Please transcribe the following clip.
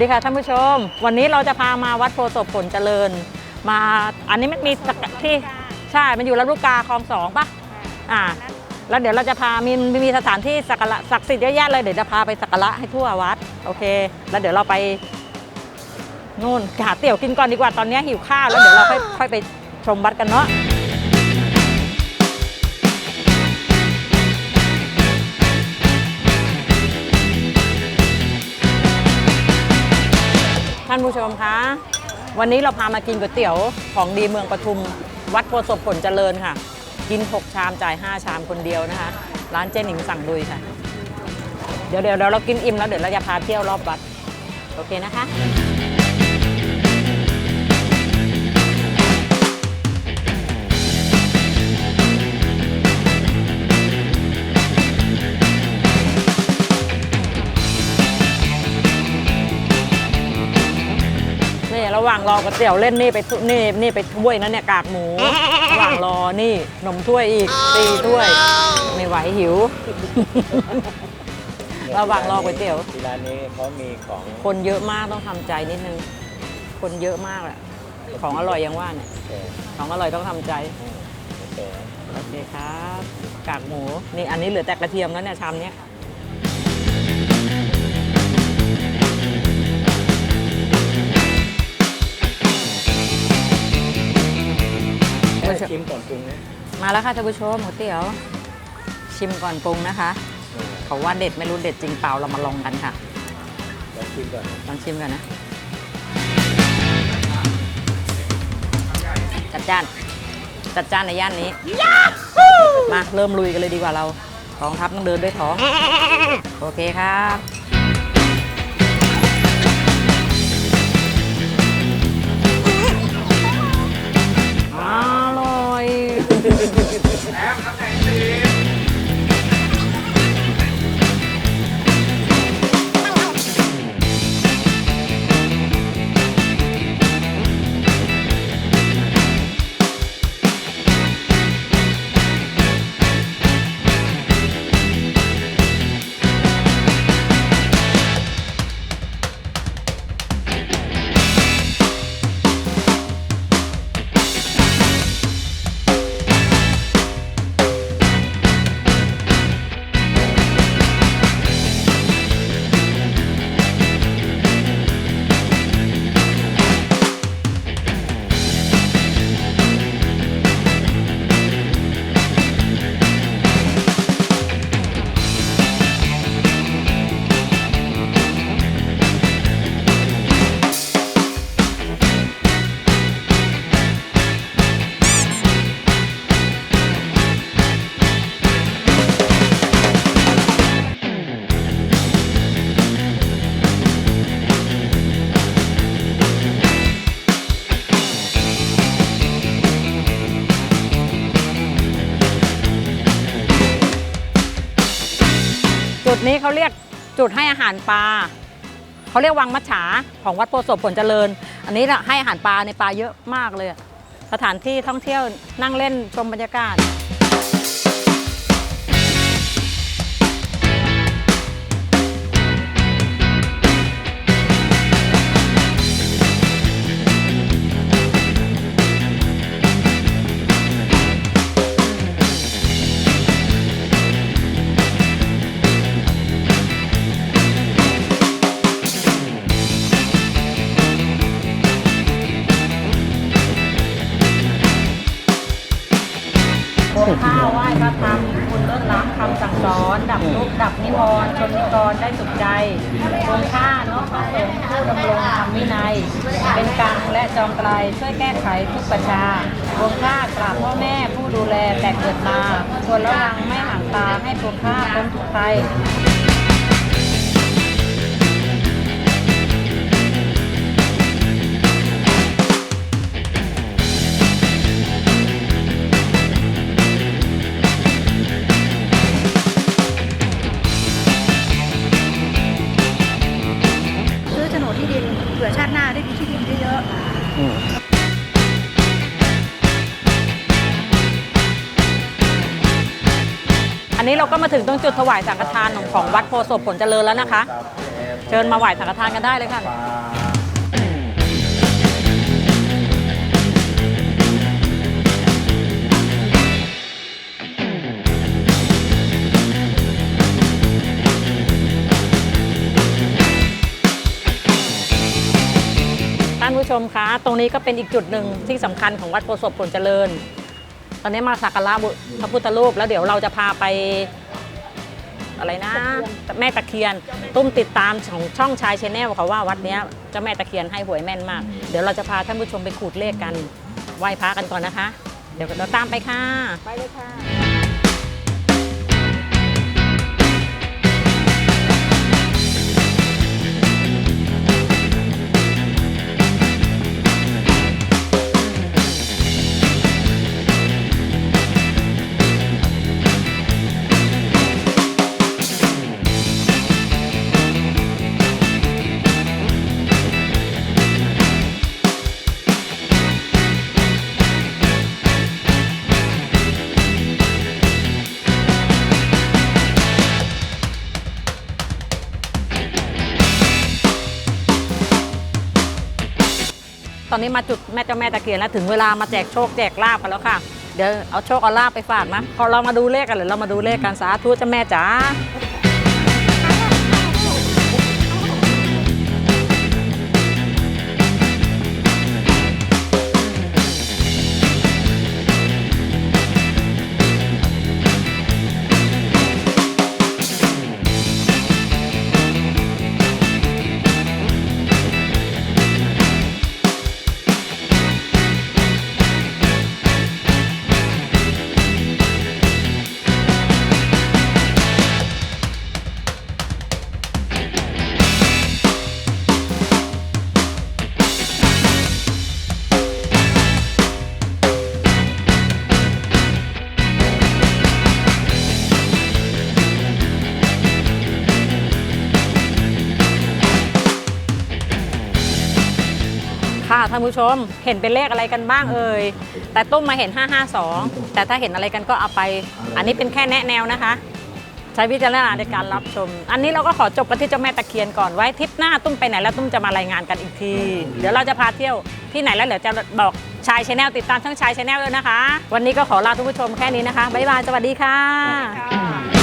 ดีค่ะท่านผู้ชม วันนี้เราจะพามาวัดโพธิ์ศพผลเจริญ มาอันนี้มันมีสกที่ใช่มันอยู่ลำลูกกาคลองสองปะอ่า แล้วเดี๋ยวเราจะพามีมีมีสถานที่สักการะศักดิ์สิทธิ์เยอะแยะเลยเดี๋ยวจะพาไปสักการะให้ทั่ววัดโอเค แล้วเดี๋ยวเราไปนู่นหาเตี๋ยวกินก่อนดีกว่าตอนนี้หิวข้าวแล้วเดี๋ยวเราค่อยค่อยไปชมวัดกันเนาะ ท่านผู้ชมคะ วันนี้เราพามากินก๋วยเตี๋ยวของดีเมืองปทุม วัดโพศพผลเจริญค่ะ กิน 6 ชามจ่าย 5 ชามคนเดียวนะคะ ร้านเจหนิงสั่งดุยค่ะ เดี๋ยวเดี๋ยวเรากินอิ่มแล้วเดี๋ยวเราจะพาเที่ยวรอบวัด โอเคนะคะ ระหว่างรอก๋วยเตี๋ยวเล่นนี่ไปทุนี่นี่ไปถ้วยนั้นเนี่ยกากหมูระหว่างรอนี่นมถ้วยอีกตีถ้วย ไม่ไหวหิว ระหว่างรอก๋วยเตี๋ยว ที่ร้านนี้เขามีของคนเยอะมากต้องทำใจนิดนึง คนเยอะมากแหละของอร่อยยังว่าเนี่ยโอเคของอร่อยต้องทำใจโอเคโอเคครับกากหมูนี่อันนี้เหลือแต่กระเทียมแล้วเนี่ยชามเนี้ย มาแล้วค่ะท่านผู้ชมก๋วยเตี๋ยว ชิมก่อนปรุงนะคะเขาว่าเด็ดไม่รู้เด็ดจริงเปล่าเรามาลองกันค่ะเดี๋ยวชิมก่อนลองชิมกันนะจัดจ้านจัดจ้านในย่านนี้มาเริ่มลุยกันเลยดีกว่าเราท้องทัพต้องเดินด้วยท้อง โอเคครับ จุดนี้เขาเรียกจุดให้อาหารปลาเขาเรียกวังมัจฉาของวัดโพธิ์ศพผลเจริญ อันนี้น่ะให้อาหารปลาในปลาเยอะมากเลย สถานที่ท่องเที่ยวนั่งเล่นชมบรรยากาศ พระธรรมคุณเลิศล้ำคำสั่งสอน ดับทุกข์ดับนิวรณ์ชนนิกรได้สุขใจโงข้านกพระสงฆ์ผู้ดำรงธรรมวินัย เป็นกลางและจอมไกลช่วยแก้ไขทุกประชาโงข้ากราบพ่อแม่ผู้ดูแลแต่เกิดมาควรระวังไม่ห่างตาให้พวกข้าพ้นทุกข์ภัย เราก็มาถึงตรงจุดถวายสังฆทานของของวัดโพศพผลเจริญแล้วนะคะ เชิญมาไหว้สังฆทานกันได้เลยค่ะท่านผู้ชมคะ ตรงนี้ก็เป็นอีกจุดหนึ่งที่สำคัญของวัดโพศพผลเจริญ ตอนนี้มาสักการะบุพระพุทธรูปแล้วเดี๋ยวเราจะพาไป อะไรนะ แม่ตะเคียน ตุ้มติดตามของช่องชายชแนลเขาว่าวัดเนี้ยเจ้าแม่ตะเคียนให้หวยแม่นมาก เดี๋ยวเราจะพาท่านผู้ชมไปขูดเลขกันไหว้พระกันก่อนนะคะ เดี๋ยวเราตามไปค่ะ ไปเลยค่ะ ตอนนี้มาจุดแม่เจ้าแม่ตะเคียนแล้วถึงเวลามาแจกโชคแจกลาบกันแล้วค่ะ เดี๋ยวเอาโชคเอาลาบไปฝากนะพอเรามาดูเลขกันหรือเรามาดูเลขกันสาธุเจ้าแม่จ๋า ท่านผู้ชม เห็นเป็นเลขอะไรกันบ้างเอ่ย แต่ตุ้มมาเห็น 552 แต่ถ้าเห็นอะไรกันก็เอาไป อันนี้เป็นแค่แนะแนวนะคะ ใช้วิจารณญาณในการรับชม อันนี้เราก็ขอจบกันที่เจ้าแม่ตะเคียนก่อนไว้ทริปหน้าตุ้มไปไหนแล้วตุ้มจะมารายงานกันอีกที เดี๋ยวเราจะพาเที่ยวที่ไหนแล้วเดี๋ยวจะบอกชายชาแนลติดตามช่องชายชาแนลด้วยนะคะ วันนี้ก็ขอลาทุกผู้ชมแค่นี้นะคะบ๊ายบายสวัสดีค่ะค่ะ